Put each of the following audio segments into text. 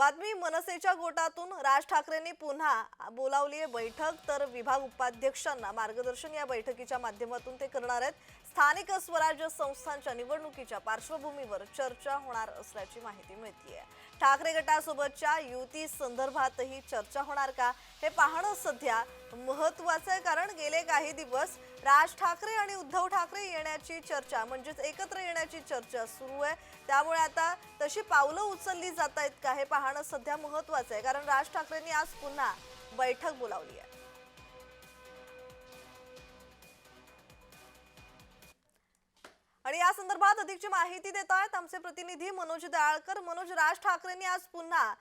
बातमी मनसेच्या गोटातून. राज ठाकरेंनी पुन्हा बोलावली आहे बैठक तर विभाग उपाध्यक्षांना मार्गदर्शन या बैठकीच्या माध्यमातून ते करणार आहेत. स्थानिक स्वराज्य संस्थांच्या निवडणुकीच्या पार्श्वभूमीवर चर्चा होणार असल्याची माहिती मिळतीये. ठाकरे गटासोबतच्या युती संदर्भातही चर्चा होणार का? हे पाहणं सध्या महत्वाचं आहे कारण गेले काही दिवस राज ठाकरे आणि उद्धव ठाकरे येण्याची चर्चा म्हणजेच एकत्र येण्याची चर्चा सुरू आहे. त्यामुळे आता तशी पावलं उचलली जात आहेत का हे पाहणं सध्या महत्वाचं आहे कारण राज ठाकरेंनी आज पुन्हा बैठक बोलावली आहे. आणि या संदर्भात अधिकची माहिती देत आहेत आमचे प्रतिनिधी मनोज दयाळकर मनोज राज ठाकरेंनी आज पुन्हा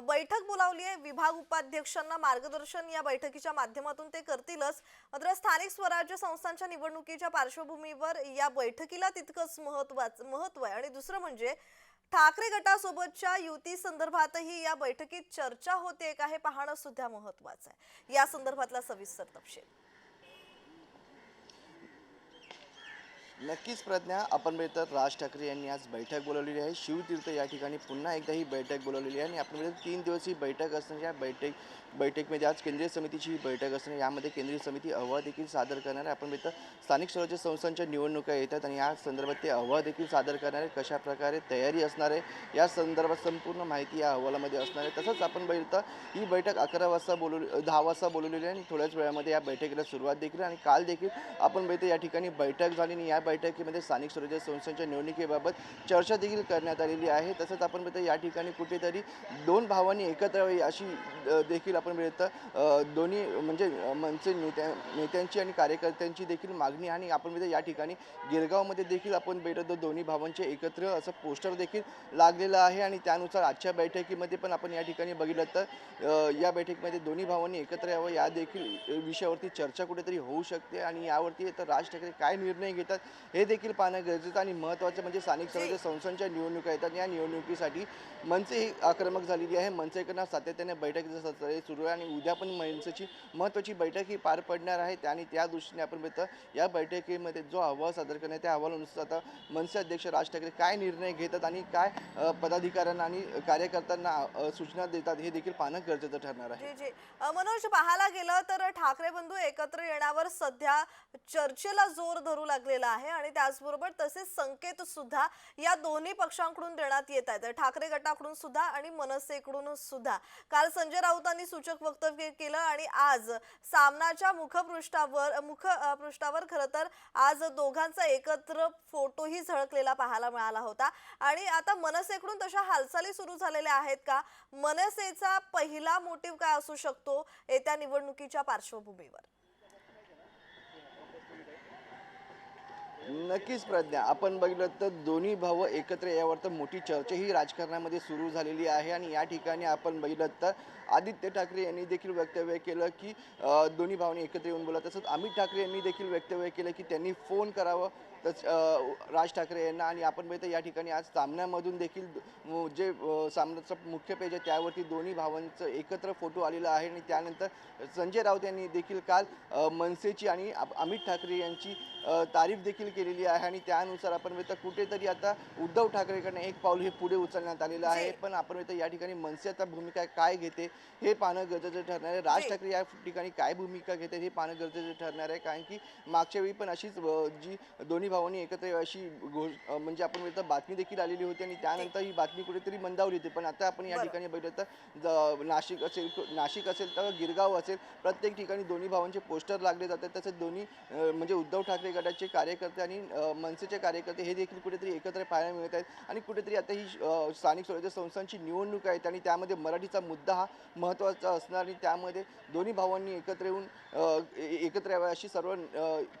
बैठक बोलावली आहे. विभाग उपाध्यक्षांना मार्गदर्शन या बैठकीच्या माध्यमातून ते करतीलच. मात्र स्थानिक स्वराज्य संस्थांच्या निवडणुकीच्या पार्श्वभूमीवर या बैठकीला तितकंच महत्वाचं महत्त्व आहे. आणि दुसरं म्हणजे ठाकरे गटासोबतच्या युती संदर्भातही या बैठकीत चर्चा होते. का हे पाहणं सुद्धा महत्वाचं आहे. या संदर्भातला सविस्तर तपशील. नक्कीच प्रज्ञा आपण बघितलं राज ठाकरे यांनी आज बैठक बोलवलेली आहे. शिवतीर्थ या ठिकाणी पुन्हा एकदा ही बैठक बोलवलेली आहे आणि आपण तीन दिवस ही बैठक असणार या बैठक बैठकीमध्ये आज केंद्रीय समितीची ही बैठक असणार. यामध्ये केंद्रीय समिती अहवाल देखील सादर करणार आहे. आपण मित्र स्थानिक स्वराज्य संस्थांच्या निवडणुका येतात आणि या संदर्भात ते अहवाल देखील सादर करणार आहे. कशा प्रकारे तयारी असणार आहे या संदर्भात संपूर्ण माहिती या अहवालामध्ये असणार आहे. तसंच आपण बघितलं ही बैठक अकरा वाजता बोलवली दहा वाजता बोलवलेली आहे आणि थोड्याच वेळामध्ये या बैठकीला सुरुवात देखील आणि काल देखील आपण बघितलं या ठिकाणी बैठक झाली आणि या बैठकीमध्ये स्थानिक स्वराज्य संस्थांच्या निवडणुकीबाबत चर्चा देखील करण्यात आलेली आहे. तसंच आपण बघितलं या ठिकाणी कुठेतरी दोन भावांनी एकत्र अशी देखील आपण अ, दोन्ही म्हणजे मनसे नेत्या नेत्यांची आणि कार्यकर्त्यांची देखील मागणी आणि आपण बघितलं या ठिकाणी गिरगावमध्ये देखील आपण बघितलं दोन्ही भावांचे एकत्र असं पोस्टर देखील लागलेलं आहे आणि त्यानुसार आजच्या बैठकीमध्ये पण आपण या ठिकाणी बघितलं तर या बैठकीमध्ये दोन्ही भावांनी एकत्र यावं या देखील विषयावरती चर्चा कुठेतरी होऊ शकते आणि यावरती तर राज ठाकरे काय निर्णय घेतात हे देखील पाहणं गरजेचं आणि महत्त्वाचं म्हणजे स्थानिक स्वराज्य संस्थांच्या निवडणुका येतात. या निवडणुकीसाठी मनसे ही आक्रमक झालेली आहे. मनसेकडनं सातत्याने बैठकीचं सत्र सुरू आहे आणि उद्या पण मनसेची महत्त्वाची बैठक ही पार पडणार आहे. आणि त्या दृष्टीने आपण बघतो या बैठकीमध्ये जो अहवाल सादर करण्यात त्या अहवालानुसार आता मनसे अध्यक्ष राज ठाकरे काय निर्णय घेतात आणि काय पदाधिकाऱ्यांना आणि कार्यकर्त्यांना सूचना देतात हे देखील पाहणं गरजेचं ठरणार आहे. मनोज पाहायला गेलं तर ठाकरे बंधू एकत्र येण्यावर सध्या चर्चेला जोर धरू लागलेला आहे आणि त्याचबरोबर तसेच संकेत सुद्धा या दोन्ही पक्षांकडून देण्यात येत आहेत. ठाकरे गटाकडून सुद्धा आणि मनसेकडून सुद्धा. काल संजय राऊतांनी सूचक वक्तव्य केलं आणि आज सामनाच्या मुखपृष्ठावर मुख पृष्ठावर खरं तर आज दोघांचा एकत्र फोटोही झळकलेला पाहायला मिळाला होता. आणि आता मनसेकडून तशा हालचाली सुरू झालेल्या आहेत का? मनसेचा पहिला मोटिव्ह काय असू शकतो? येत्या निवडणुकीच्या पार्श्वभूमीवर. नक्कीच प्रज्ञा. आपण बघितलं तर दोन्ही भाव एकत्र यावर तर मोठी चर्चा ही राजकारणामध्ये सुरू झालेली आहे. आणि या ठिकाणी आपण बघितलं तर आदित्य ठाकरे यांनी देखील वक्तव्य केलं की दोन्ही भावांनी एकत्र येऊन बोला तसंच अमित ठाकरे यांनी देखील वक्तव्य केलं की त्यांनी फोन करावं. तस अ, राज ठाकरे यांना आणि आपण बघितलं या ठिकाणी आज सामन्यामधून देखील जे सामन्याचं मुख्य पेज आहे त्यावरती दोन्ही भावांचं एकत्र फोटो आलेला आहे आणि त्यानंतर संजय राऊत यांनी देखील काल मनसेची आणि अमित ठाकरे यांची तारीफ देखील केलेली आहे आणि त्यानुसार आपण बघितलं कुठेतरी आता उद्धव ठाकरेकडनं एक पाऊल हे पुढे उचलण्यात आलेलं आहे जी. पण आपण बघितलं या ठिकाणी मनसे आता भूमिका काय घेते हे पाहणं गरजेचं ठरणार आहे राज जी. ठाकरे या ठिकाणी काय भूमिका घेते हे पाहणं गरजेचं ठरणार आहे कारण की मागच्या वेळी पण अशीच जी दोन्ही भावांनी एकत्र अशी घोष अ, म्हणजे आपण बघितलं बातमी देखील आलेली होती आणि त्यानंतर ही बातमी कुठेतरी मंदावली होती. पण आता आपण या. ठिकाणी बघितलं तर ज- नाशिक असेल नाशिक असेल तर गिरगाव असेल प्रत्येक ठिकाणी दोन्ही भावांचे पोस्टर लागले जातात. तसेच दोन्ही म्हणजे उद्धव ठाकरे गटाचे कार्यकर्ते आणि मनसेचे कार्यकर्ते हे देखील कुठेतरी एकत्र पाहायला मिळत आहेत. आणि कुठेतरी आता ही स्थानिक स्वराज्य संस्थांची निवडणूक आहेत आणि त्यामध्ये मराठीचा मुद्दा हा महत्त्वाचा असणार आणि त्यामध्ये दोन्ही भावांनी एकत्र येऊन एकत्र यावे अशी सर्व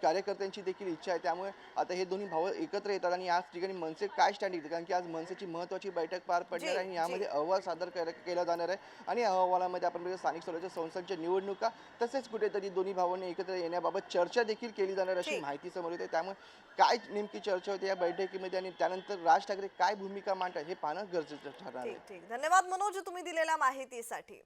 कार्यकर्त्यांची देखील इच्छा आहे. त्यामुळे आता हे दोन्ही भाव एकत्र येतात आणि याच ठिकाणी मनसे काय स्टँड घेते कारण की आज मनसेची महत्त्वाची बैठक पार पडणार आहे आणि यामध्ये. अहवाल सादर केला जाणार आहे. आणि या अहवालामध्ये आपण बघितलं स्थानिक स्वराज्य संस्थांच्या निवडणुका तसेच कुठेतरी दोन्ही भावांनी एकत्र येण्याबाबत चर्चा देखील केली जाणार अशी. माहिती समोर येते. त्यामुळे काय नेमकी चर्चा होते या बैठकीमध्ये आणि त्यानंतर राज ठाकरे काय भूमिका मांडतात हे पाहणं गरजेचं ठरणार आहे. धन्यवाद मनोज तुम्ही दिलेल्या माहितीसाठी.